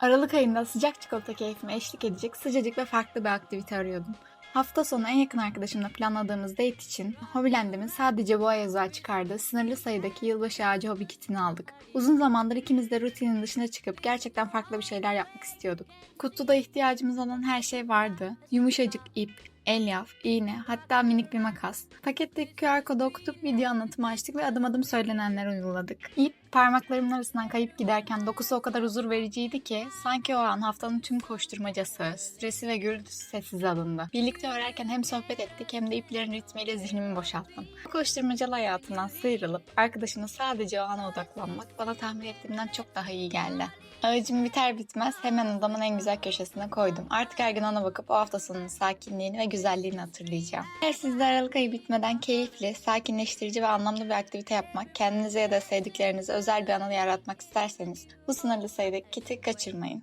Aralık ayında sıcak çikolata keyfime eşlik edecek sıcacık ve farklı bir aktivite arıyordum. Hafta sonu en yakın arkadaşımla planladığımız date için Hobiland'imin sadece bu ay özel çıkardığı sınırlı sayıdaki yılbaşı ağacı hobi kitini aldık. Uzun zamandır ikimiz de rutinin dışına çıkıp gerçekten farklı bir şeyler yapmak istiyorduk. Kutuda ihtiyacımız olan her şey vardı. Yumuşacık ip, elyaf, iğne, hatta minik bir makas. Paketteki QR kodu okutup video anlatımı açtık ve adım adım söylenenleri uyguladık. İp parmaklarımın arasından kayıp giderken dokusu o kadar huzur vericiydi ki sanki o an haftanın tüm koşturmacası, stresi ve gürültüsü sessiz alındı. Birlikte örerken hem sohbet ettik hem de iplerin ritmiyle zihnimi boşalttım. Bu koşturmacalı hayatından sıyrılıp arkadaşına sadece o ana odaklanmak bana tahmin ettiğimden çok daha iyi geldi. Ağacım biter bitmez hemen odamın en güzel köşesine koydum. Artık her gün ona bakıp o hafta sakinliğini ve güzelliğini hatırlayacağım. Eğer siz Aralık ayı bitmeden keyifli, sakinleştirici ve anlamlı bir aktivite yapmak, kendinize ya da sevdiklerinize özel bir anı yaratmak isterseniz bu sınırlı sayıdaki kiti kaçırmayın.